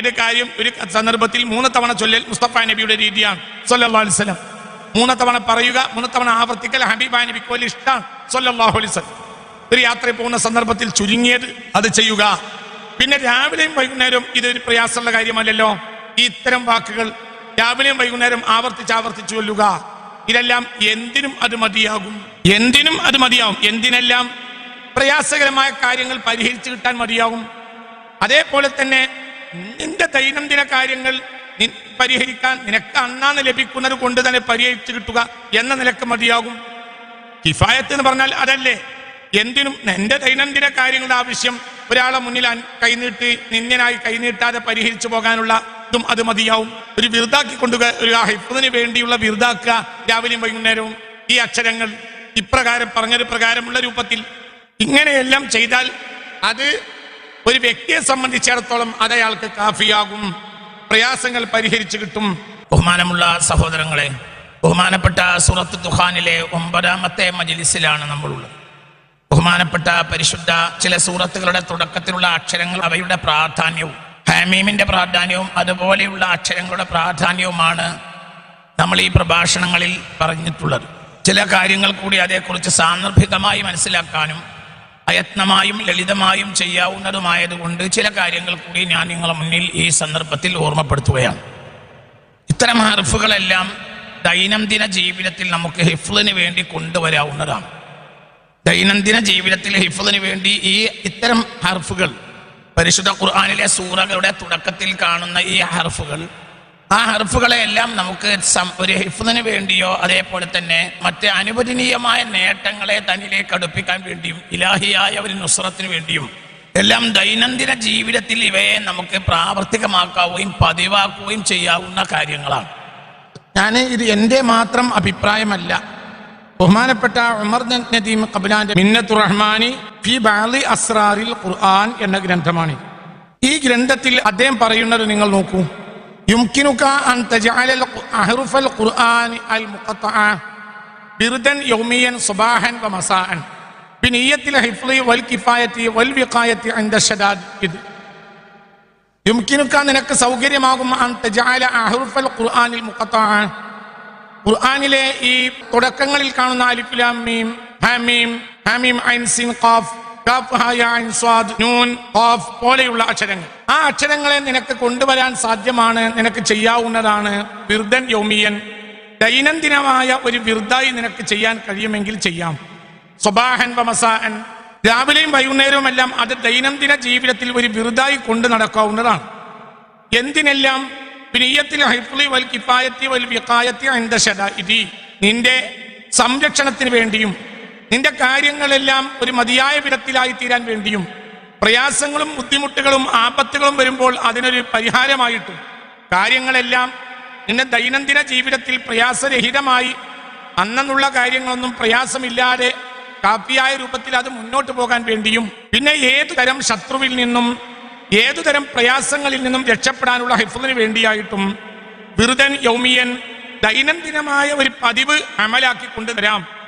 ഇത് കാര്യം ഒരു സന്ദർഭത്തിൽ മൂന്ന് തവണ ചൊല്ലൽ മുസ്തഫ നബിയുടെ രീതിയാണ്. സല്ലല്ലാഹു അലൈഹി വസല്ലം. മൂന്ന് തവണ പറയുക മൂന്ന് തവണ ആവർത്തിക്കൽ ഹബീബ നബിക്ക് വലിയ ഇഷ്ടമാണ് വസല്ലം. ഒരു യാത്ര പോകുന്ന സന്ദർഭത്തിൽ ചുരുങ്ങിയത് അത് ചെയ്യുക. പിന്നെ രാവിലെയും വൈകുന്നേരവും ഇതൊരു പ്രയാസമുള്ള കാര്യമല്ലല്ലോ. ഈ ഇത്തരം വാക്കുകൾ രാവിലെയും വൈകുന്നേരം ആവർത്തിച്ച് ആവർത്തിച്ചു കൊല്ലുക ഇതെല്ലാം എന്തിനും അത് മതിയാകും. എന്തിനും അത് മതിയാകും. എന്തിനെല്ലാം പ്രയാസകരമായ കാര്യങ്ങൾ പരിഹരിച്ചു കിട്ടാൻ മതിയാകും. അതേപോലെ തന്നെ നിന്റെ ദൈനംദിന കാര്യങ്ങൾ പരിഹരിക്കാൻ നിനക്ക് അന്നാന്ന് ലഭിക്കുന്നത് കൊണ്ട് തന്നെ പരിഹരിച്ചു കിട്ടുക എന്ന നിലയ്ക്ക് മതിയാകും. കിഫായത്ത് എന്ന് പറഞ്ഞാൽ അതല്ലേ? എന്തിനും എന്റെ ദൈനംദിന കാര്യങ്ങളുടെ ആവശ്യം ഒരാളെ മുന്നിൽ കൈനീട്ടി നിന്യനായി കൈനീട്ടാതെ പരിഹരിച്ചു പോകാനുള്ള ഇതും അത് മതിയാവും. ഒരു വിറുതാക്കി കൊണ്ടുക ഒരു ഹിഫിന് വേണ്ടിയുള്ള വിറുതാക്കുക രാവിലെയും വൈകുന്നേരവും. ഈ അക്ഷരങ്ങൾ ഇപ്രകാരം പറഞ്ഞത് പ്രകാരമുള്ള രൂപത്തിൽ ഇങ്ങനെയെല്ലാം ചെയ്താൽ അത് ഒരു വ്യക്തിയെ സംബന്ധിച്ചിടത്തോളം അത് അയാൾക്ക് കാഫിയാകും. പ്രയാസങ്ങൾ പരിഹരിച്ചു കിട്ടും. ബഹുമാനമുള്ള സഹോദരങ്ങളെ ബഹുമാനപ്പെട്ട സൂറത്ത് ദുഹാനിലെ ഒമ്പതാമത്തെ മജിലിസിലാണ് നമ്മളുള്ളത്. ബഹുമാനപ്പെട്ട പരിശുദ്ധ ചില സൂറത്തുകളുടെ തുടക്കത്തിലുള്ള അക്ഷരങ്ങൾ അവയുടെ പ്രാധാന്യവും ഹാമീമിന്റെ പ്രാധാന്യവും അതുപോലെയുള്ള അക്ഷരങ്ങളുടെ പ്രാധാന്യവുമാണ് നമ്മൾ ഈ പ്രഭാഷണങ്ങളിൽ പറഞ്ഞിട്ടുള്ളത്. ചില കാര്യങ്ങൾ കൂടി അതേക്കുറിച്ച് സാന്ദർഭികമായി മനസ്സിലാക്കാനും അയത്നമായും ലളിതമായും ചെയ്യാവുന്നതുമായതുകൊണ്ട് ചില കാര്യങ്ങൾ കൂടി ഞാൻ നിങ്ങളുടെ മുന്നിൽ ഈ സന്ദർഭത്തിൽ ഓർമ്മപ്പെടുത്തുകയാണ്. ഇത്തരം ഹർഫുകളെല്ലാം ദൈനംദിന ജീവിതത്തിൽ നമുക്ക് ഹിഫ്ലിന് വേണ്ടി കൊണ്ടുവരാവുന്നതാണ്. ദൈനംദിന ജീവിതത്തിൽ ഹിഫ്ലിന് വേണ്ടി ഈ ഇത്തരം ഹർഫുകൾ പരിശുദ്ധ ഖുർആാനിലെ സൂറകളുടെ തുടക്കത്തിൽ കാണുന്ന ഈ ഹർഫുകൾ ആ ഹർഫുകളെ എല്ലാം നമുക്ക് ഒരു ഹിഫ്ലിന് വേണ്ടിയോ അതേപോലെ തന്നെ മറ്റ് അനുവദനീയമായ നേട്ടങ്ങളെ തന്നിലേക്ക് അടുപ്പിക്കാൻ വേണ്ടിയും ഇലാഹിയായ ഒരു നുസ്രത്തിന് വേണ്ടിയും എല്ലാം ദൈനംദിന ജീവിതത്തിൽ ഇവയെ നമുക്ക് പ്രാവർത്തികമാക്കാവുകയും പതിവാക്കുകയും ചെയ്യാവുന്ന കാര്യങ്ങളാണ്. ഞാൻ ഇത് എന്റെ മാത്രം അഭിപ്രായമല്ല. ബഹുമാനപ്പെട്ട ഉമർ നദീം കബിലാന്റെ മിന്നത്തു റഹ്മാനി ഫി ബാലി അസ്രാറിൽ ഖുർആൻ എന്ന ഗ്രന്ഥമാണ്. ഈ ഗ്രന്ഥത്തിൽ അദ്ദേഹം പറയുന്നത് നിങ്ങൾ നോക്കൂ. യുംകിനുക അൻ തജഅല അഹ്റുഫൽ ഖുർആൻ അൽ മുഖത്തഅ ബിർദൻ യൗമിയൻ സുബാഹൻ വ മസാഅൻ ബിനിയത്തിൽ ഹിഫ്ളി വൽ കിഫായത്തി വൽ വിഖായത്തി അൻദ ഷദാദ് ഇത് യുംകിനുക്ക നിനക്ക് സൗകര്യമാകും അൻ തജഅല അഹ്റുഫൽ ഖുർആനിൽ മുഖത്തഅ ഖുർആനിലെ ഈ തുടക്കങ്ങളിൽ കാണുന്ന അലിഫ് ലാം മീം ഹാമീം ഹാമീം ഐൻ സിൻ ഖാഫ് പോലെയുള്ള അക്ഷരങ്ങൾ. ആ അക്ഷരങ്ങളെ നിനക്ക് കൊണ്ടുവരാൻ സാധ്യമാണ് നിനക്ക് ചെയ്യാവുന്നതാണ്. വിർദ്ധൻ യോമിയൻ. ദൈനംദിനമായ ഒരു വിർദ്ധായി നിനക്ക് ചെയ്യാൻ കഴിയുമെങ്കിൽ ചെയ്യാം. സ്വബാഹൻ വമസാഹൻ രാവിലെയും വൈകുന്നേരവും എല്ലാം അത് ദൈനംദിന ജീവിതത്തിൽ ഒരു വിറുതായി കൊണ്ടു നടക്കാവുന്നതാണ്. എന്തിനെല്ലാം? പ്രിയത്തിൽ ഹൈഫുളി വൽ കിഫായത്തി വൽ വിഖായത്തി അൻദ ഷദാഇദി നിന്റെ സംരക്ഷണത്തിന് വേണ്ടിയും നിന്റെ കാര്യങ്ങളെല്ലാം ഒരു മതിയായ വിധത്തിലായി തീരാൻ വേണ്ടിയും പ്രയാസങ്ങളും ബുദ്ധിമുട്ടുകളും ആപത്തുകളും വരുമ്പോൾ അതിനൊരു പരിഹാരമായിട്ടും. കാര്യങ്ങളെല്ലാം നിന്റെ ദൈനംദിന ജീവിതത്തിൽ പ്രയാസരഹിതമായി അന്നുള്ള കാര്യങ്ങളൊന്നും പ്രയാസമില്ലാതെ കാപ്പിയായ രൂപത്തിൽ അത് മുന്നോട്ട് പോകാൻ വേണ്ടിയും പിന്നെ ഏതു തരം ശത്രുവിൽ നിന്നും ഏതു തരം പ്രയാസങ്ങളിൽ നിന്നും രക്ഷപ്പെടാനുള്ള ഹിഫുദിന് വേണ്ടിയായിട്ടും ബിറുദൻ യൗമിയൻ ദൈനംദിനമായ ഒരു പതിവ് അമലാക്കി കൊണ്ടുവരാം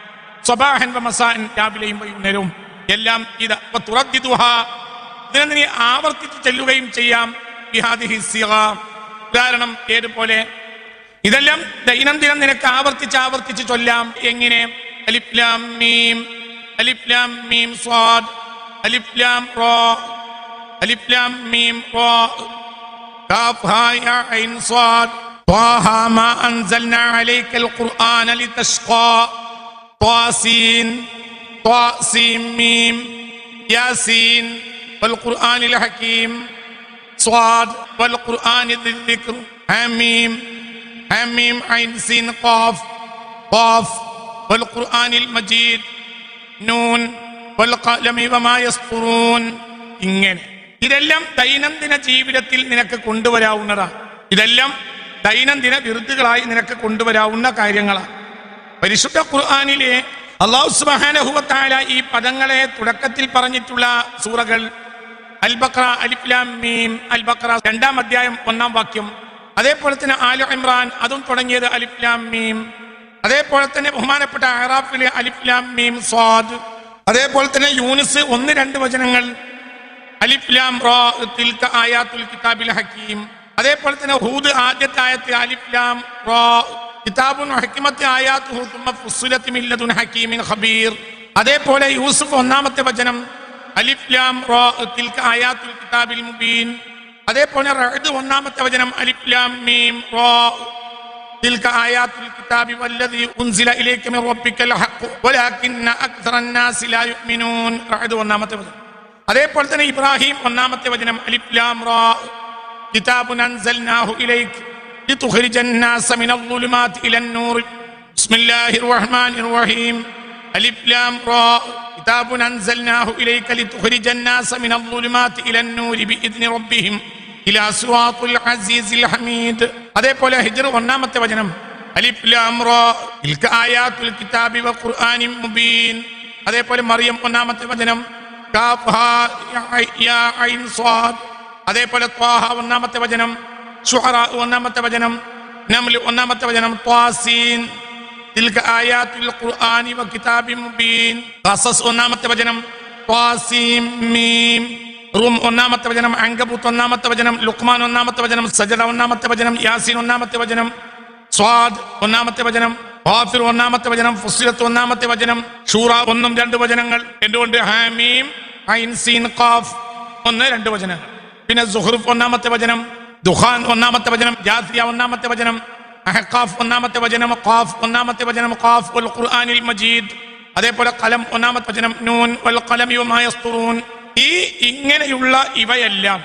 സ്വബാഹൻ വമസാൻ രാവിലെയും വൈകുന്നേരവും എല്ലാം ഇത് അപ്പൊ തുറത്തിതുഹ ഇതിനെ നീ ആവർത്തിച്ച് ചെല്ലുകയും ചെയ്യാം ബിഹാദിഹി സിഗ. ഉദാഹരണം ഏതുപോലെ ഇതെല്ലാം ദൈനംദിനം നിനക്ക് ആവർത്തിച്ച് ആവർത്തിച്ച് ചൊല്ലാം എങ്ങനെ അലിഫ് ലാം മീം അലിഫ് ലാം മീം സ്വാദ് അലിഫ് ലാം റോ അലിഫ് ലാം മീം റോ കാഫ് ഹാ യാ ഐൻ സ്വാദ് طه ما أنزلنا عليك القرآن لتشقى طاسين طاسين ميم ياسين والقرآن الحكيم صاد والقرآن ذي الذكر حميم حميم عين سين قاف قاف والقرآن المجيد നൂൻ والقلم وما يسطرون ഇങ്ങനെ ഇതെല്ലാം ദൈനംദിന ജീവിതത്തിൽ നിനക്ക് കൊണ്ടുവരാവുന്നതാണ് ഇതെല്ലാം ദൈനംദിന വിരുദ്ധകളായി നിനക്ക് കൊണ്ടുവരാവുന്ന കാര്യങ്ങളാണ് പരിശുദ്ധ ഖുർആാനിലെ അള്ളാഹു സുബാനഹുവത്തായ ഈ പദങ്ങളെ തുടക്കത്തിൽ പറഞ്ഞിട്ടുള്ള സൂറകൾ അൽ ബക്ര അലിഫ്ലാം മീം അൽ ബക്ര രണ്ടാം അധ്യായം ഒന്നാം വാക്യം. അതേപോലെ തന്നെ ആലു ഇമ്രാൻ അതും തുടങ്ങിയത് അലിഫ്ലാം മീം. അതേപോലെ തന്നെ ബഹുമാനപ്പെട്ട അറാഫിലെ അലിഫ്ലാം മീം സ്വാദ്. അതേപോലെ തന്നെ യൂനിസ് ഒന്ന് രണ്ട് വചനങ്ങൾ. അലിഫ്ലാം റോ തിൽക ആയാത്തുൽ കിതാബിൽ ഹക്കീം. അതേപോലെ തന്നെ ഹൂദ് ആദ്യത്തെ ആയത്ത് അലിഫ് ലാം റോ കിതാബുൻ ഹക്കിമത്തെ ആയാത്തുഹു തുമ്മ ഫുസ്സിലത്ത് മിൻ ലദുൻ ഹക്കീമിൻ ഖബീർ അതേപോലെ യൂസുഫ് ഒന്നാമത്തെ വചനം അലിഫ് ലാം റോ തിൽക ആയാത്തുൽ കിതാബിൽ മുബീൻ അതേപോലെ റഅദ് ഒന്നാമത്തെ വചനം അലിഫ് ലാം മീം റോ تلك آيات الكتاب والذي أنزل إليك من ربك الحق ولكن أكثر الناس لا يؤمنون رعد ഒന്നാമത്തെ വചനം അതേപോലെ തന്നെ ഇബ്രാഹിം ഒന്നാമത്തെ വചനം അലിഫ് ലാം റാ كتاب أنزلناه إليك لتخرج الناس من الظلمات إلى النور بسم الله الرحمن الرحيم ألف لام راء كتاب أنزلناه إليك لتخرج الناس من الظلمات إلى النور بإذن ربهم إلى صراط العزيز الحميد هذا يقول هجر ونامة وجنم ألف لام راء تلك آيات الكتاب وقرآن مبين هذا يقول مريم ونامة وجنم كافها يا عين صاد هذا يقول طه ونامة وجنم ഷുഹറ ഒന്നാമത്തെ വചനം നംൽ ഒന്നാമത്തെ വചനം ത്വാസീൻ തിൽക ആയാത്തുൽ ഖുർആനി വകിതാബിൻ മുബീൻ ഖസസ് ഒന്നാമത്തെ വചനം ത്വാസീം മീം റൂം ഒന്നാമത്തെ വചനം അങ്കബൂത്ത് ഒന്നാമത്തെ വചനം ലുക്മാൻ ഒന്നാമത്തെ വചനം സജദ ഒന്നാമത്തെ വചനം യാസീൻ ഒന്നാമത്തെ വചനം സ്വാദ് ഒന്നാമത്തെ വചനം ഹാഫിർ ഒന്നാമത്തെ വചനം ഫുസിലത്ത് ഒന്നാമത്തെ വചനം ഷൂറ ഒന്നും രണ്ട് വചനങ്ങൾ എന്തുകൊണ്ട് ഹാമീം ഐൻ സീൻ ഖാഫ് ഒന്ന് രണ്ട് വചനങ്ങൾ പിന്നെ സുഹൃഫ് ഒന്നാമത്തെ വചനം ദുഹാൻ ഒന്നാമത്തെ വചനം ജാസിയ ഒന്നാമത്തെ വചനം അഹക്കാഫ് ഒന്നാമത്തെ വചനം ഖാഫ് ഒന്നാമത്തെ വചനം ഖാഫ് ഉൽ ഖുർആനിൽ മജീദ്. അതേപോലെ കലം ഒന്നാമത്തെ വചനം നൂൻ വൽ ഖലമി വമാ യസ്തുറൂൻ. ഈ ഇങ്ങനെയുള്ള ഇവയെല്ലാം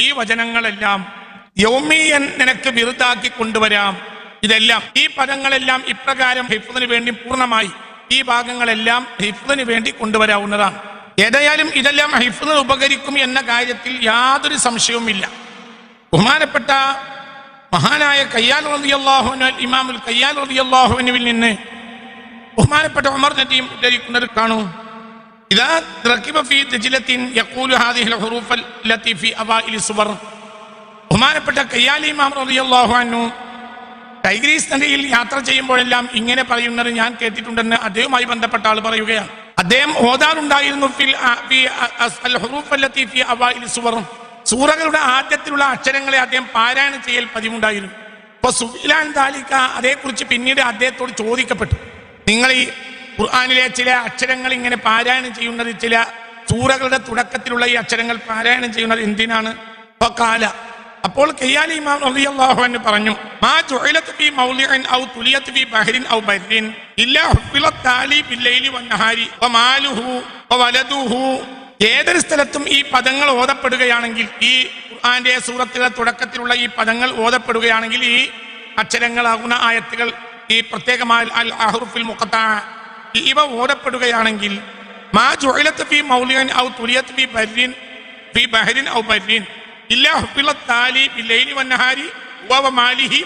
ഈ വചനങ്ങളെല്ലാം യൗമിയൻ നിനക്ക് വിറുതാക്കി കൊണ്ടുവരാം. ഇതെല്ലാം ഈ പദങ്ങളെല്ലാം ഇപ്രകാരം ഹിഫ്ദിന് വേണ്ടി പൂർണമായി ഈ ഭാഗങ്ങളെല്ലാം ഹിഫ്ദിന് വേണ്ടി കൊണ്ടുവരാവുന്നതാണ്. ഏതായാലും ഇതെല്ലാം ഹിഫ്ദിന് ഉപകരിക്കും എന്ന കാര്യത്തിൽ യാതൊരു സംശയവുമില്ല. ബഹുമാനപ്പെട്ട മഹാനായ കയ്യാൽ റബിയല്ലാഹുന ഇമാമുൽ കയ്യാൽ റബിയല്ലാഹുവിനുവിൽ നിന്ന് ബഹുമാനപ്പെട്ട ഉമർ നദിയും ഉദ്ധരിക്കുന്നത് കാണൂ. ഇതാ ഫീ ദജിലത്തിൻ യഖൂലു ഹാദിഹിൽ ഹുറൂഫൽ ലത്തി ഫീ അവാഇൽ സുവർ ബഹുമാനപ്പെട്ട കയ്യാലി ഇമാം റബിയല്ലാഹു അന്നു ടൈഗ്രീസ് നദിയിൽ യാത്ര ചെയ്യുമ്പോഴെല്ലാം ഇങ്ങനെ പറയുന്നത് ഞാൻ കേട്ടിട്ടുണ്ടെന്ന് അദ്ദേഹവുമായി ബന്ധപ്പെട്ട ആൾ പറയുകയാണ്. അദ്ദേഹം ഓതാറുണ്ടായിരുന്നു ഫിൽ ഫി അൽ ഹുറൂഫൽ ലത്തി ഫീ അവാഇൽ സുവർ സൂറകളുടെ ആദ്യത്തിലുള്ള അക്ഷരങ്ങളെ അദ്ദേഹം പാരായണം ചെയ്യൽ പതിവുണ്ടായിരുന്നു. അപ്പൊ സുഫിലാൻ താലിക്ക അതേക്കുറിച്ച് പിന്നീട് അദ്ദേഹത്തോട് ചോദിക്കപ്പെട്ടു. നിങ്ങൾ ഈ ഖുർആാനിലെ ചില അക്ഷരങ്ങൾ ഇങ്ങനെ പാരായണം ചെയ്യുന്നത് ചില സൂറകളുടെ തുടക്കത്തിലുള്ള ഈ അക്ഷരങ്ങൾ പാരായണം ചെയ്യുന്നത് എന്തിനാണ്? കാല അപ്പോൾ കയ്യാലി ഇമാം റളിയല്ലാഹു പറഞ്ഞു മാ ജുഇലത് ഫീ മൗലിഇൻ ഔ ഫീ ബഹരിൻ ഔ താലി ബില്ലൈലി വന്നഹാരി വവലദുഹു ഏതൊരു സ്ഥലത്തും ഈ പദങ്ങൾ ഓതപ്പെടുകയാണെങ്കിൽ ഈ ഖുർആന്റെ സൂറത്തിലെ തുടക്കത്തിലുള്ള ഈ പദങ്ങൾ ഓതപ്പെടുകയാണെങ്കിൽ ഈ അക്ഷരങ്ങളാകുന്ന ആയത്തുകൾ ഈ പ്രത്യേകമായ അൽ അഹ്റുഫിൽ മുഖത്ത ഇവ ഓതപ്പെടുകയാണെങ്കിൽ മാ ജുഇലത് ഫീ മൗലിയൻ ഔ തുലിയത് ബി ബർരിൻ ബി ബഹരിൻ ഔ വന്നഹാരി വവ മാലിഹി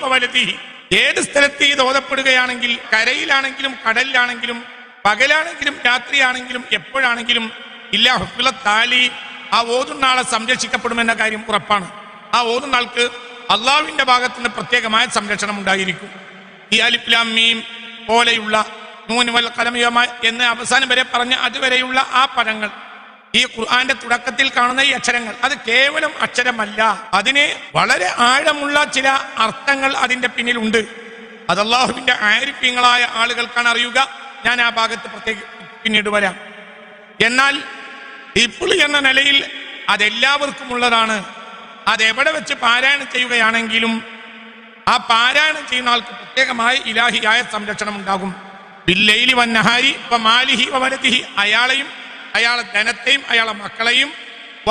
ഏത് സ്ഥലത്ത് ഇത് ഓതപ്പെടുകയാണെങ്കിൽ കരയിലാണെങ്കിലും കടലിലാണെങ്കിലും പകലാണെങ്കിലും രാത്രിയാണെങ്കിലും എപ്പോഴാണെങ്കിലും ഇല്ലാ ഹുഫില താലി ആ ഓതുന്ന ആളെ സംരക്ഷിക്കപ്പെടുമെന്ന കാര്യം ഉറപ്പാണ്. ആ ഓതുന്ന ആൾക്ക് അള്ളാഹുവിന്റെ ഭാഗത്തിന് പ്രത്യേകമായ സംരക്ഷണം ഉണ്ടായിരിക്കും. ഈ അലിപ്ലാം മീം പോലെയുള്ള നൂനുവൽ വൽ കലമിയമ എന്ന് അവസാനം വരെ പറഞ്ഞ അതുവരെയുള്ള ആ പദങ്ങൾ ഈ ഖുർആന്റെ തുടക്കത്തിൽ കാണുന്ന ഈ അക്ഷരങ്ങൾ അത് കേവലം അക്ഷരമല്ല. അതിന് വളരെ ആഴമുള്ള ചില അർത്ഥങ്ങൾ അതിന്റെ പിന്നിലുണ്ട്. അത് അള്ളാഹുവിന്റെ ആരിഫ്യങ്ങളായ ആളുകൾക്കാണ് അറിയുക. ഞാൻ ആ ഭാഗത്ത് പ്രത്യേക പിന്നീട് വരാം. എന്നാൽ ഇപ്പോൾ എന്ന നിലയിൽ അതെല്ലാവർക്കും ഉള്ളതാണ് അതെവിടെ വെച്ച് പാരായണം ചെയ്യുകയാണെങ്കിലും ആ പാരായണം ചെയ്യുന്ന ആൾക്ക് പ്രത്യേകമായി ഇലാഹിയായ സംരക്ഷണം ഉണ്ടാകും ബില്ലൈലി വന്നഹാരി മാലിഹി വരതിഹി അയാളെയും അയാളെ ധനത്തെയും അയാളെ മക്കളെയും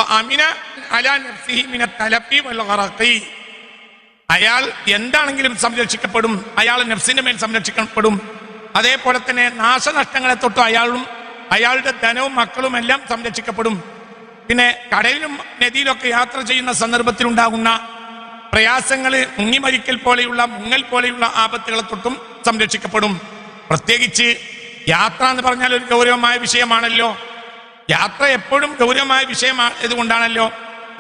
അമിന അലാ മിന വൽ അയാൾ എന്താണെങ്കിലും സംരക്ഷിക്കപ്പെടും. അയാൾ നഫ്സിന്റെ മേൽ സംരക്ഷിക്കപ്പെടും. അതേപോലെ തന്നെ നാശനഷ്ടങ്ങളെ തൊട്ട് അയാളും അയാളുടെ ധനവും മക്കളും എല്ലാം സംരക്ഷിക്കപ്പെടും. പിന്നെ കടലിലും നദിയിലൊക്കെ യാത്ര ചെയ്യുന്ന സന്ദർഭത്തിൽ ഉണ്ടാകുന്ന പ്രയാസങ്ങൾ മുങ്ങിമരിക്കൽ പോലെയുള്ള മുങ്ങൽ പോലെയുള്ള ആപത്തുകളെ തൊട്ടും സംരക്ഷിക്കപ്പെടും. പ്രത്യേകിച്ച് യാത്ര എന്ന് പറഞ്ഞാൽ ഒരു ഗൗരവമായ വിഷയമാണല്ലോ. യാത്ര എപ്പോഴും ഗൗരവമായ വിഷയമായതുകൊണ്ടാണല്ലോ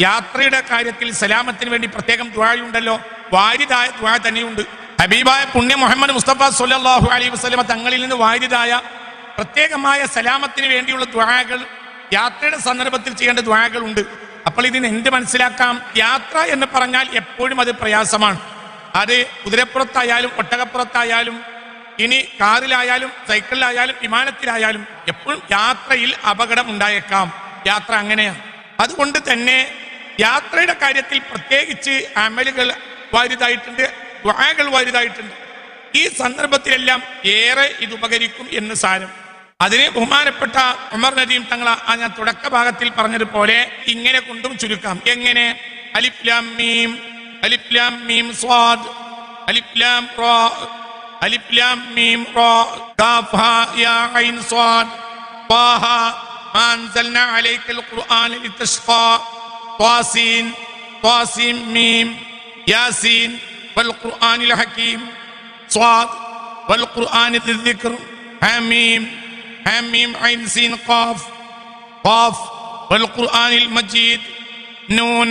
യാത്രയുടെ കാര്യത്തിൽ സലാമത്തിന് വേണ്ടി പ്രത്യേകം ദ്വായുണ്ടല്ലോ. വാരിതായ ദ്വാ തന്നെയുണ്ട്. ഹബീബായ പുണ്യ മുഹമ്മദ് മുസ്തഫ സുല്ലാഹു അലൈഹി വസ്ലമ തങ്ങളിൽ നിന്ന് വാരിതായ പ്രത്യേകമായ സലാമത്തിന് വേണ്ടിയുള്ള ദ്വാകൾ യാത്രയുടെ സന്ദർഭത്തിൽ ചെയ്യേണ്ട ദ്വാകളുണ്ട് അപ്പോൾ ഇതിന് എന്ത് മനസ്സിലാക്കാം? യാത്ര എന്ന് പറഞ്ഞാൽ എപ്പോഴും അത് പ്രയാസമാണ്. അത് കുതിരപ്പുറത്തായാലും ഒട്ടകപ്പുറത്തായാലും ഇനി കാറിലായാലും സൈക്കിളിലായാലും വിമാനത്തിലായാലും എപ്പോഴും യാത്രയിൽ അപകടം ഉണ്ടായേക്കാം. യാത്ര അങ്ങനെയാണ്. അതുകൊണ്ട് തന്നെ യാത്രയുടെ കാര്യത്തിൽ പ്രത്യേകിച്ച് അമലുകൾ വാരിതായിട്ടുണ്ട് ദ്വാകൾ വാരിതായിട്ടുണ്ട് ഈ സന്ദർഭത്തിലെല്ലാം ഏറെ ഇത് ഉപകരിക്കും എന്ന് സാരം. അതിന് ബഹുമാനപ്പെട്ട ഉമർ നദീം തങ്ങൾ ആ ഞാൻ തുടക്ക ഭാഗത്തിൽ പറഞ്ഞതുപോലെ ഇങ്ങനെ കൊണ്ടും ചുരുക്കാം എങ്ങനെ അലിഫ്ലാം മീം അലിഫ്ലാം മീം സ്വാദ് അലിഫ്ലാം റോ അലിഫ്ലാം മീം റോ കാഫ് ഹാ യാ ഐൻ സ്വാദ് طه ما أنزلنا عليك القرآن لتشقى طاسين طاسين ميم ياسين والقرآن الحكيم صاد والقرآن ذي الذكر حميم حميم عين سين قاف قاف والقرآن المجيد نون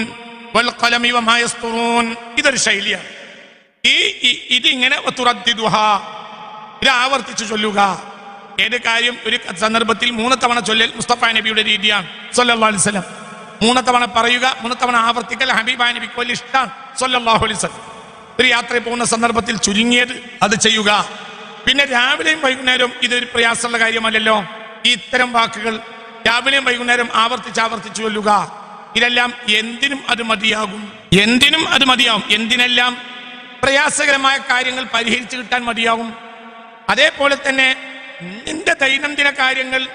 والقلم وما يسطرون ഇതൊരു ശൈലിയാണ് ഈ ഈ- ഇതിങ്ങനെ തുറദ്ദിദുഹ ഇത് ആവർത്തിച്ച് ചൊല്ലുക ഏത് കാര്യം ഒരു സന്ദർഭത്തിൽ മൂന്ന് തവണ ചൊല്ലൽ മുസ്തഫ നബിയുടെ രീതിയാണ് സല്ലല്ലാഹു അലൈഹി വസല്ലം മൂന്ന് തവണ പറയുക മൂന്ന് തവണ ആവർത്തിക്കൽ ഹബീബായ നബിക്ക് വലിയ ഇഷ്ടമാണ് സല്ലല്ലാഹു അലൈഹി വസല്ലം ഒരു യാത്രയിൽ പോകുന്ന സന്ദർഭത്തിൽ ചുരുങ്ങിയത് അത് ചെയ്യുക പിന്നെ രാവിലെയും വൈകുന്നേരവും ഇതൊരു പ്രയാസമുള്ള കാര്യമല്ലല്ലോ. ഇത്തരം വാക്കുകൾ രാവിലെയും വൈകുന്നേരം ആവർത്തിച്ച് ആവർത്തിച്ചു കൊല്ലുക ഇതെല്ലാം എന്തിനും അത് മതിയാകും. എന്തിനും അത് മതിയാകും എന്തിനെല്ലാം പ്രയാസകരമായ കാര്യങ്ങൾ പരിഹരിച്ചു കിട്ടാൻ മതിയാകും. അതേപോലെ തന്നെ നിന്റെ ദൈനംദിന കാര്യങ്ങൾ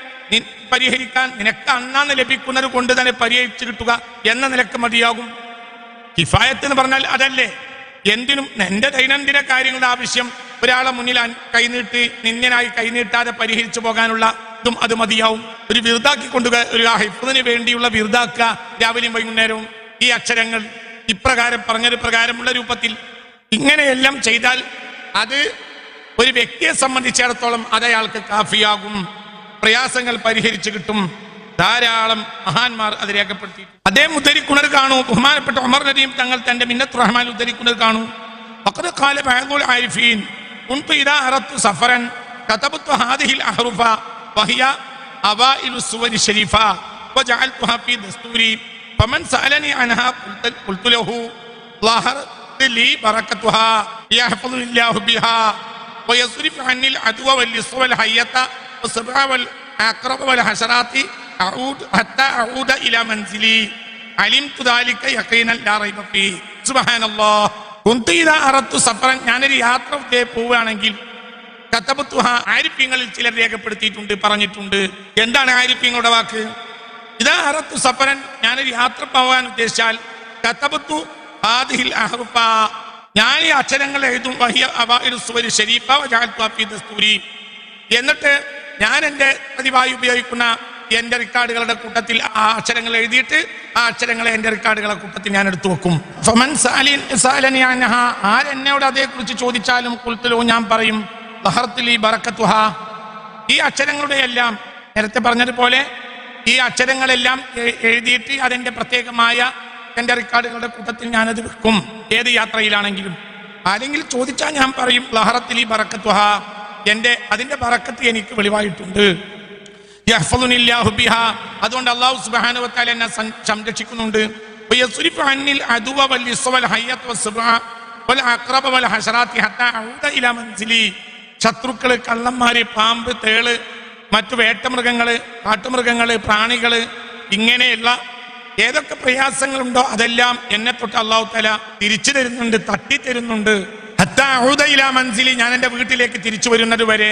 പരിഹരിക്കാൻ നിനക്ക് അന്നാന്ന് ലഭിക്കുന്നത് കൊണ്ട് തന്നെ പരിഹരിച്ചു കിട്ടുക എന്ന നിലയ്ക്ക് മതിയാകും. കിഫായത്ത് എന്ന് പറഞ്ഞാൽ അതല്ലേ? എന്തിനും എന്റെ ദൈനംദിന കാര്യങ്ങളുടെ ആവശ്യം ഒരാളെ മുന്നിൽ കൈനീട്ടി നിന്യനായി കൈനീട്ടാതെ പരിഹരിച്ചു പോകാനുള്ള ഇതും അത് മതിയാവും. ഒരു വിറുതാക്കി കൊണ്ടുക ഒരു ഹൈഫിന് വേണ്ടിയുള്ള വിറുതാക്കുക രാവിലെയും വൈകുന്നേരവും. ഈ അക്ഷരങ്ങൾ ഇപ്രകാരം പറഞ്ഞൊരു പ്രകാരമുള്ള രൂപത്തിൽ ഇങ്ങനെയെല്ലാം ചെയ്താൽ അത് ഒരു വ്യക്തിയെ സംബന്ധിച്ചിടത്തോളം അത് അയാൾക്ക് കാഫിയാകും. പ്രയാസങ്ങൾ പരിഹരിച്ചു കിട്ടും. ധാരാളം മഹാന്മാർ അത് രേഖപ്പെടുത്തി അതേ മുദ്രിക്കുണർ കാണൂ. ബഹുമാനപ്പെട്ട ഉമർ നദീം തങ്ങൾ തന്റെ മിന്നത്ത് റഹ്മാൻ ഉദ്ധരിക്കുണർ കാണൂ. ഫഖദ് ഖാല ആരിഫീൻ كنت إذا أردت سفرا كتبت هذه الأحرف وهي أوائل السور الشريفة وجعلتها في دستوري فمن سألني عنها قلت, له ظهرت لي بركتها يحفظني الله بها ويصرف عني العدو واللص والحية والسبع والعقرب والحشرات أعود حتى أعود إلى منزلي علمت ذلك يقينا لا ريب فيه سبحان الله കുന്തീത അറത്തു സഫറൻ. ഞാനൊരു യാത്ര പോവുകയാണെങ്കിൽ കത്തബത്തുഹ ആരിഫ്യങ്ങളിൽ ചിലർ രേഖപ്പെടുത്തിയിട്ടുണ്ട് പറഞ്ഞിട്ടുണ്ട്. എന്താണ് ആരിഫ്യങ്ങളുടെ വാക്ക്? ഇതാ അറത്തു സഫറൻ. ഞാനൊരു യാത്ര പോകാൻ ഉദ്ദേശിച്ചാൽ കത്തബത്തു ആദിഹിൽ അഹറുഫ. ഞാൻ ഈ അക്ഷരങ്ങൾ എഴുതും. വഹിയ സുവരി ഷരീഫ വജാൽ എന്നിട്ട് ഞാൻ എന്റെ പതിവായി ഉപയോഗിക്കുന്ന എന്റെ റിക്കാർഡുകളുടെ കൂട്ടത്തിൽ ആ അക്ഷരങ്ങൾ എഴുതിയിട്ട് ആ അക്ഷരങ്ങളെ എന്റെ റിക്കാർഡുകളെ കൂട്ടത്തിൽ ഞാൻ എടുത്തു വെക്കും. ഫമൻ സാലിൻ ആരെന്നോട് അതേക്കുറിച്ച് ചോദിച്ചാലും കുൽത്തിലോ ഞാൻ പറയും ഈ അക്ഷരങ്ങളുടെ എല്ലാം നേരത്തെ പറഞ്ഞതുപോലെ ഈ അക്ഷരങ്ങളെല്ലാം എഴുതിയിട്ട് അതിന്റെ പ്രത്യേകമായ എന്റെ റിക്കാർഡുകളുടെ കൂട്ടത്തിൽ ഞാനത് വെക്കും ഏത് യാത്രയിലാണെങ്കിലും. ആരെങ്കിലും ചോദിച്ചാൽ ഞാൻ പറയും ലഹറത്തിലി ബറക്കത്തുഹ. എന്റെ അതിന്റെ ബറക്കത്ത് എനിക്ക് വെളിവായിട്ടുണ്ട്. അതുകൊണ്ട് അള്ളാഹു സുബ്ഹാനഹു വതആല എന്നെ സംരക്ഷിക്കുന്നുണ്ട്. ശത്രുക്കൾ കള്ളന്മാര് പാമ്പ് തേൾ മറ്റു വേട്ടമൃഗങ്ങൾ കാട്ടുമൃഗങ്ങൾ പ്രാണികൾ ഇങ്ങനെയുള്ള ഏതൊക്കെ പ്രയാസങ്ങളുണ്ടോ അതെല്ലാം എന്നെ തൊട്ട് അള്ളാഹു തല തിരിച്ചു തരുന്നുണ്ട് തട്ടി തരുന്നുണ്ട് ഹത്താ അഊദ ഇലാ മൻസിലി ഞാൻ എന്റെ വീട്ടിലേക്ക് തിരിച്ചു വരുന്നത് വരെ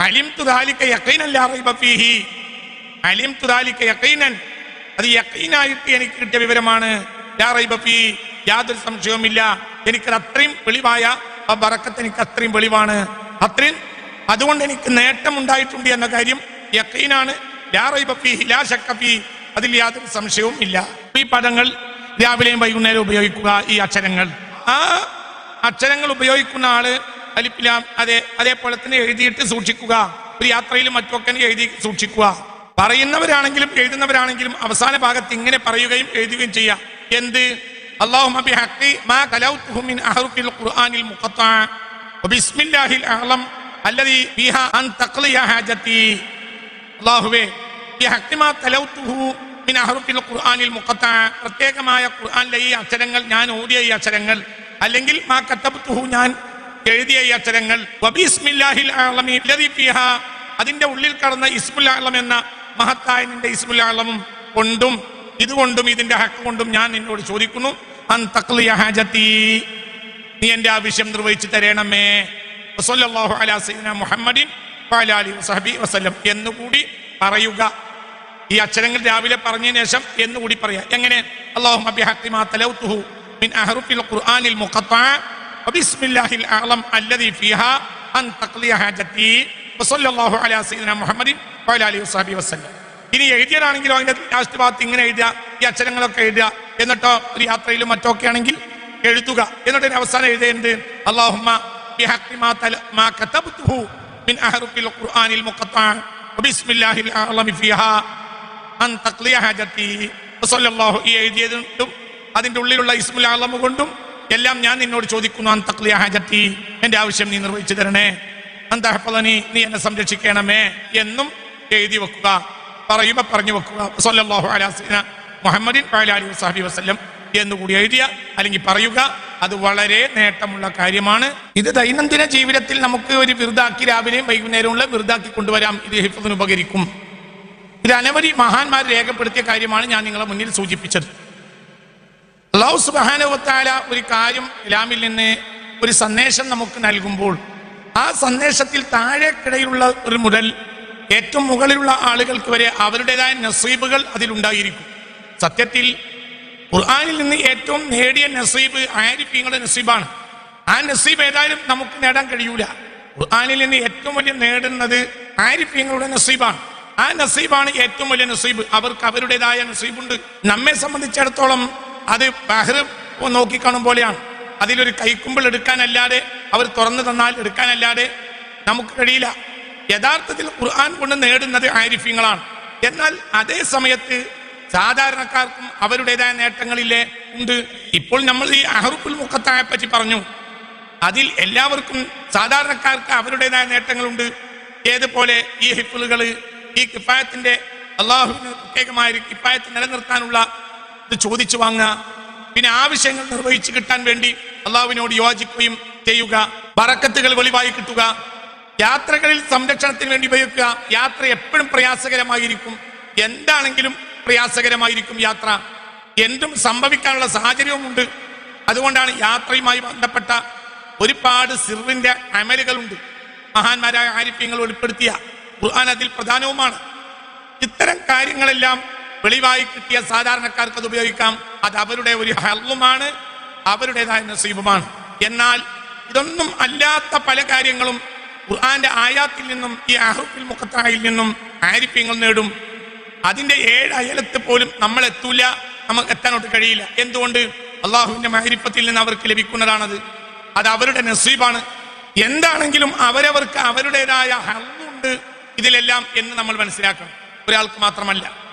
അലിംതു ദാലിക യഖീനൻ ലാ റൈബ ഫീഹി. അലിംതു ദാലിക യഖീനൻ. അത് യഖീനായിട്ട് എനിക്ക് കിട്ടിയ വിവരമാണ്. ലാ റൈബ ഫീ യാതൊരു സംശയവുമില്ല. എനിക്കത് അത്രയും വെളിവായ ആ ബറക്കത്ത് എനിക്ക് അത്രയും വെളിവാണ്. അത്രയും അതുകൊണ്ട് എനിക്ക് നേട്ടം ഉണ്ടായിട്ടുണ്ട് എന്ന കാര്യം യഖീനാണ്. ലാ റൈബ ലാ ശക്ക ഫീ. അതിൽ യാതൊരു സംശയവും ഇല്ല ഈ പദങ്ങൾ രാവിലെയും വൈകുന്നേരം ഉപയോഗിക്കുക ഈ അക്ഷരങ്ങൾ. ആ അക്ഷരങ്ങൾ ഉപയോഗിക്കുന്ന ആൾ അലിപ്പിലാം അതെ അതേപോലെ തന്നെ എഴുതിയിട്ട് സൂക്ഷിക്കുക. ഒരു യാത്രയിലും മറ്റൊക്കെ എഴുതി സൂക്ഷിക്കുക. പറയുന്നവരാണെങ്കിലും എഴുതുന്നവരാണെങ്കിലും അവസാന ഭാഗത്ത് ഇങ്ങനെ പറയുകയും എഴുതുകയും ചെയ്യാം. എന്ത്? പ്രത്യേകമായ ഖുർആാനിലെ ഈ അക്ഷരങ്ങൾ ഞാൻ ഓതിയ ഈ അക്ഷരങ്ങൾ. അല്ലെങ്കിൽ മാ കത്തബ്തുഹു ഞാൻ എഴുതിയ ഈ അക്ഷരങ്ങൾ അതിന്റെ ഉള്ളിൽ കടന്ന ഇസ്മുൽ ആലം എന്ന മഹത്തായ നിന്റെ ഇസ്മുൽ കൊണ്ടും ഇതുകൊണ്ടും ഇതിന്റെ ഹക്ക് കൊണ്ടും ഞാൻ നിന്നോട് ചോദിക്കുന്നു അൻ നീ എന്റെ ആവശ്യം നിർവഹിച്ചു തരണമേ. മുഹമ്മദിൻ വസഹബി എന്നുകൂടി പറയുക. ഈ അക്ഷരങ്ങൾ രാവിലെ പറഞ്ഞതിന് ശേഷം എന്നുകൂടി പറയാ. എങ്ങനെ? അല്ലാഹുമ്മ വബിസ്മില്ലാഹിൽ അഅ്ലം അല്ലദി ഫീഹാ അൻ തഖ്ലിയ ഹാജത്തി വസല്ലല്ലാഹു അലാ സയ്യിദിന മുഹമ്മദിൻ വഅലാ അലിഹി വസഹബി വസല്ലം ഇനി എഴുതിയതാണെങ്കിലോ അതിന്റെ ലാസ്റ്റ് ഭാഗത്ത് ഇങ്ങനെ എഴുതുക ഈ അക്ഷരങ്ങളൊക്കെ എഴുതുക എന്നിട്ടോ ഒരു യാത്രയിലും മറ്റോ ഒക്കെ ആണെങ്കിൽ എഴുതുക എന്നിട്ട് അവസാനം എഴുതേണ്ടത് അള്ളാഹുമ്മ അതിന്റെ ഉള്ളിലുള്ള ഇസ്മുൽ അഅ്ലം കൊണ്ടും എല്ലാം ഞാൻ നിന്നോട് ചോദിക്കുന്നു. അൻ തഖ്ലിയ ഹാജത്തി. എന്റെ ആവശ്യം നീ നിർവഹിച്ചു തരണേ. അൻ തഹഫളനി നീ എന്നെ സംരക്ഷിക്കണമേ എന്നും എഴുതി വെക്കുക. പറയുമ്പോ പറഞ്ഞു വെക്കുക. സല്ലല്ലാഹു അലാ സയ്യിദിന മുഹമ്മദിൻ വസഹബി വസല്ലം എന്നുകൂടി എഴുതിയ അല്ലെങ്കിൽ പറയുക അത് വളരെ നേട്ടമുള്ള കാര്യമാണ്. ഇത് ദൈനംദിന ജീവിതത്തിൽ നമുക്ക് ഒരു വിറുതാക്കി രാവിലെയും വൈകുന്നേരമുള്ള വിറുതാക്കി കൊണ്ടുവരാം. ഇത് ഹിഫത്തിന് ഉപകരിക്കും. ഇത് അനവധി മഹാന്മാർ രേഖപ്പെടുത്തിയ കാര്യമാണ് ഞാൻ നിങ്ങളെ മുന്നിൽ സൂചിപ്പിച്ചത്. അള്ളാഹു സുബാനുവത്താല ഒരു കാര്യം ഇലാമിൽ നിന്ന് ഒരു സന്ദേശം നമുക്ക് നൽകുമ്പോൾ ആ സന്ദേശത്തിൽ താഴേക്കിടയിലുള്ള ഒരു മുതൽ ഏറ്റവും മുകളിലുള്ള ആളുകൾക്ക് വരെ അവരുടേതായ നസീബുകൾ അതിലുണ്ടായിരിക്കും. സത്യത്തിൽ ഖുർആാനിൽ നിന്ന് ഏറ്റവും നേടിയ നസീബ് ആരിഫീങ്ങളുടെ നസീബാണ്. ആ നസീബ് ഏതായാലും നമുക്ക് നേടാൻ കഴിയൂല. ഖുർആാനിൽ നിന്ന് ഏറ്റവും വലിയ നേടുന്നത് ആരിഫീങ്ങളുടെ നസീബാണ്. ആ നസീബാണ് ഏറ്റവും വലിയ നസീബ്. അവർക്ക് അവരുടേതായ നസീബുണ്ട്. നമ്മെ സംബന്ധിച്ചിടത്തോളം അത് ബഹ്ർ നോക്കിക്കാണും പോലെയാണ്. അതിലൊരു കൈക്കുമ്പിൾ എടുക്കാനല്ലാതെ അവർ തുറന്നു തന്നാൽ എടുക്കാനല്ലാതെ നമുക്ക് കഴിയില്ല. യഥാർത്ഥത്തിൽ ഖുർആൻ കൊണ്ട് നേടുന്നത് ആരിഫ്യങ്ങളാണ് എന്നാൽ അതേ സമയത്ത് സാധാരണക്കാർക്കും അവരുടേതായ നേട്ടങ്ങളില്ലേ ഉണ്ട്. ഇപ്പോൾ നമ്മൾ ഈ അഹറുഫുൽ മുഖത്തായെ പറ്റി പറഞ്ഞു. അതിൽ എല്ലാവർക്കും സാധാരണക്കാർക്ക് അവരുടേതായ നേട്ടങ്ങളുണ്ട്. ഏതുപോലെ ഈ ഹിഫുലുകൾ ഈ കിഫായത്തിന്റെ അള്ളാഹുവിന് പ്രത്യേകമായ ഒരു കിഫായത്ത് നിലനിർത്താനുള്ള ഇത് ചോദിച്ചു വാങ്ങുക. പിന്നെ ആവശ്യങ്ങൾ നിർവഹിച്ചു കിട്ടാൻ വേണ്ടി അള്ളാഹുവിനോട് യോജിക്കുകയും ചെയ്യുക. ബറക്കത്തുകൾ വെളിവായി കിട്ടുക. യാത്രകളിൽ സംരക്ഷണത്തിന് വേണ്ടി ഉപയോഗിക്കുക. യാത്ര എപ്പോഴും പ്രയാസകരമായിരിക്കും. എന്താണെങ്കിലും പ്രയാസകരമായിരിക്കും യാത്ര. എന്തും സംഭവിക്കാനുള്ള സാഹചര്യവുമുണ്ട്. അതുകൊണ്ടാണ് യാത്രയുമായി ബന്ധപ്പെട്ട ഒരുപാട് സിറിന്റെ അമലുകളുണ്ട്. മഹാന്മാരായ ആരിഫ്യങ്ങൾ ഉൾപ്പെടുത്തിയ ഖുർആൻ അതിൽ പ്രധാനവുമാണ്. ഇത്തരം കാര്യങ്ങളെല്ലാം വെളിവായി കിട്ടിയ സാധാരണക്കാർക്ക് അത് ഉപയോഗിക്കാം. അത് അവരുടെ ഒരു ഹല്ലുമാണ് അവരുടേതായ നസീബുമാണ്. എന്നാൽ ഇതൊന്നും അല്ലാത്ത പല കാര്യങ്ങളും ഖുർആന്റെ ആയാത്തിൽ നിന്നും ഈ അഹ്റുഫിൽ മുഖത്തായിൽ നിന്നും ആരിഫ്യങ്ങൾ നേടും. അതിന്റെ ഏഴ് അയലത്ത് പോലും നമ്മൾ എത്തൂല നമുക്ക് എത്താനോട്ട് കഴിയില്ല. എന്തുകൊണ്ട്? അള്ളാഹുവിന്റെ മാരിഫത്തിൽ നിന്ന് അവർക്ക് ലഭിക്കുന്നതാണത്. അത് അവരുടെ നസീബാണ്. എന്താണെങ്കിലും അവരവർക്ക് അവരുടേതായ ഹല്ലുണ്ട് ഇതിലെല്ലാം എന്ന് നമ്മൾ മനസ്സിലാക്കണം. ഒരാൾക്ക് മാത്രമല്ല.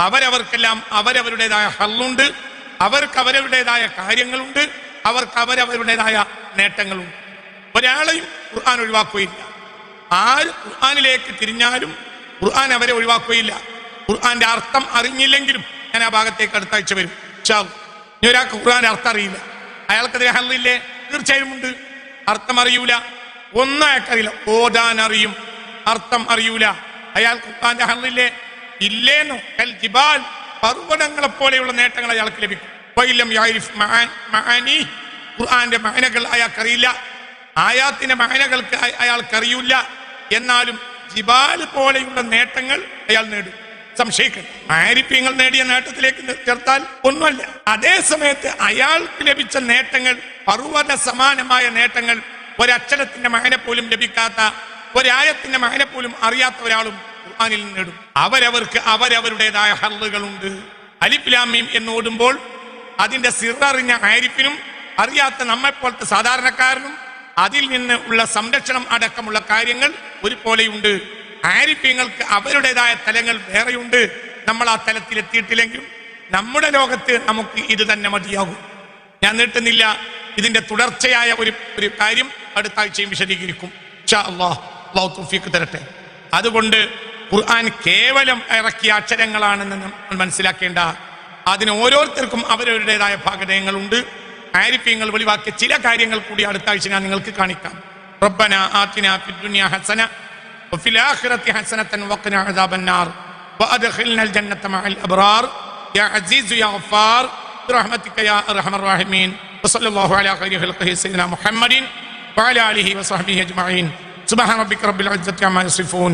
അവരവർക്കെല്ലാം അവരവരുടേതായ ഹല്ലുണ്ട്. അവർക്ക് അവരവരുടേതായ കാര്യങ്ങളുണ്ട്. അവർക്ക് അവരവരുടേതായ നേട്ടങ്ങളുണ്ട്. ഒരാളെയും ഖുർആൻ ഒഴിവാക്കുകയില്ല. ആര് ഖുർആാനിലേക്ക് തിരിഞ്ഞാലും ഖുർആൻ അവരെ ഒഴിവാക്കുകയില്ല. ഖുർആന്റെ അർത്ഥം അറിഞ്ഞില്ലെങ്കിലും ഞാൻ ആ ഭാഗത്തേക്ക് അടുത്താഴ്ച വരും. ഇനി ഒരാൾക്ക് ഖുർആന്റെ അർത്ഥം അറിയില്ല. അയാൾക്കതിന് ഹല്ലില്ലേ? തീർച്ചയായും ഉണ്ട്. അർത്ഥം അറിയൂല. ഒന്നും അയാൾക്കറിയില്ല. അറിയും. അർത്ഥം അറിയൂല. അയാൾ ഖുർആന്റെ ഹല്ലില്ലേ? ഇല്ലേന്നോ കൽ ജിബാൽ പർവതങ്ങളെ പോലെയുള്ള നേട്ടങ്ങൾ അയാൾക്ക് ലഭിക്കും. ഖുർആന്റെ മഅനകൾ അയാൾക്കറിയില്ല. ആയാത്തിന്റെ മഹനകൾക്ക് അയ- അയാൾക്കറിയില്ല. എന്നാലും ജിബാൽ പോലെയുള്ള നേട്ടങ്ങൾ അയാൾ നേടും. സംശയിക്കണം ആരിപ്യങ്ങൾ നേടിയ നേട്ടത്തിലേക്ക് ചേർത്താൽ ഒന്നുമല്ല. അതേ സമയത്ത് അയാൾക്ക് ലഭിച്ച നേട്ടങ്ങൾ പർവത സമാനമായ നേട്ടങ്ങൾ ഒരക്ഷരത്തിന്റെ മകനെ പോലും ലഭിക്കാത്ത ഒരായത്തിന്റെ മകനെ പോലും അറിയാത്ത ഒരാളും ഖുർആനിൽ നേടും അവരവർക്ക് അവരവരുടേതായ ഹല്ലുകളുണ്ട് അലിപ്ലാമീം എന്ന് ഓടുമ്പോൾ അതിന്റെ സിററിഞ്ഞ ആരിഫിനും അറിയാത്ത നമ്മെപ്പോലത്തെ സാധാരണക്കാരനും അതിൽ നിന്ന് ഉള്ള സംരക്ഷണം അടക്കമുള്ള കാര്യങ്ങൾ ഒരുപോലെയുണ്ട്. ആരിഫ്യങ്ങൾക്ക് അവരുടേതായ തലങ്ങൾ വേറെയുണ്ട്. നമ്മൾ ആ തലത്തിൽ എത്തിയിട്ടില്ലെങ്കിലും നമ്മുടെ ലോകത്ത് നമുക്ക് ഇത് തന്നെ മതിയാകും. ഞാൻ നീട്ടുന്നില്ല. ഇതിന്റെ തുടർച്ചയായ ഒരു ഒരു കാര്യം അടുത്ത ആഴ്ചയും വിശദീകരിക്കും അല്ലാഹു തൗഫീഖ് തരട്ടെ. അതുകൊണ്ട് ഖുർആൻ കേവലം ഇറക്കിയ അക്ഷരങ്ങളാണെന്ന് നമ്മൾ മനസ്സിലാക്കേണ്ട അതിന് ഓരോരുത്തർക്കും അവരവരുടേതായ ഭാഗതയങ്ങളുണ്ട് ആരിഫ്യങ്ങൾ വെളിവാക്കിയ ചില കാര്യങ്ങൾ കൂടി അടുത്ത ആഴ്ച ഞാൻ നിങ്ങൾക്ക് കാണിക്കാം ربنا آتنا في الدنيا حسنة وفي الآخرة حسنة وقنا عذاب النار وأدخلنا الجنة مع الأبرار يا عزيز يا غفار برحمتك يا أرحم الراحمين وصلى الله على خير خلقه سيدنا محمد وعلى آله وصحبه أجمعين سبحان ربك رب العزة عما يصفون